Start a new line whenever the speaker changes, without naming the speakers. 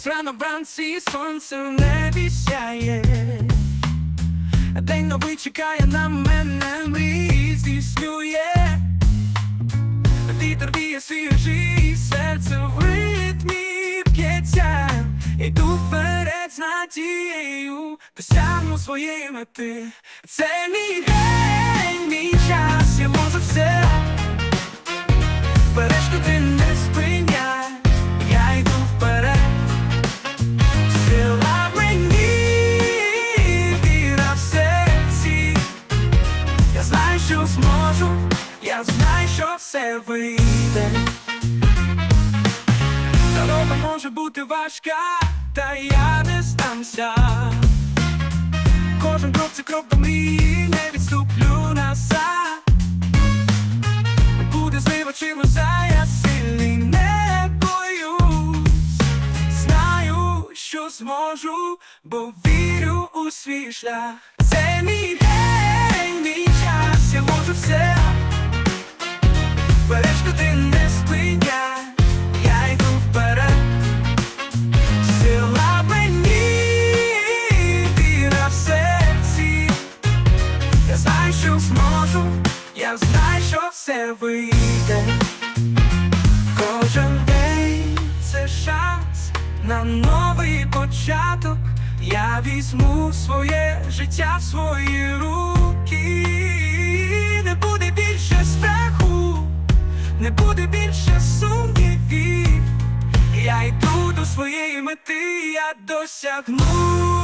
Десь рано вранці сонце в небі сяє. День новий чекає на мене, мрії здійснює. Вітер віє свіжий, серце в ритмі п'ється. Іду вперед з надією, досягну своєї мети. Це мій що зможу, я знаю, що все вийде. Дорога може бути важка, та я не здамся. Кожен крок це крок до мрії, не відступлю назад. Буде злива чи гроза, я сильний не боюсь. Знаю, що зможу, бо вірю у свій шлях. Це мій день, Я знаю, що зможу, я знаю, що все вийде. Кожен день це шанс на новий початок. Я візьму своє життя в свої руки. Не буде більше страху, не буде більше сумнівів. Я йду до своєї мети, я досягну.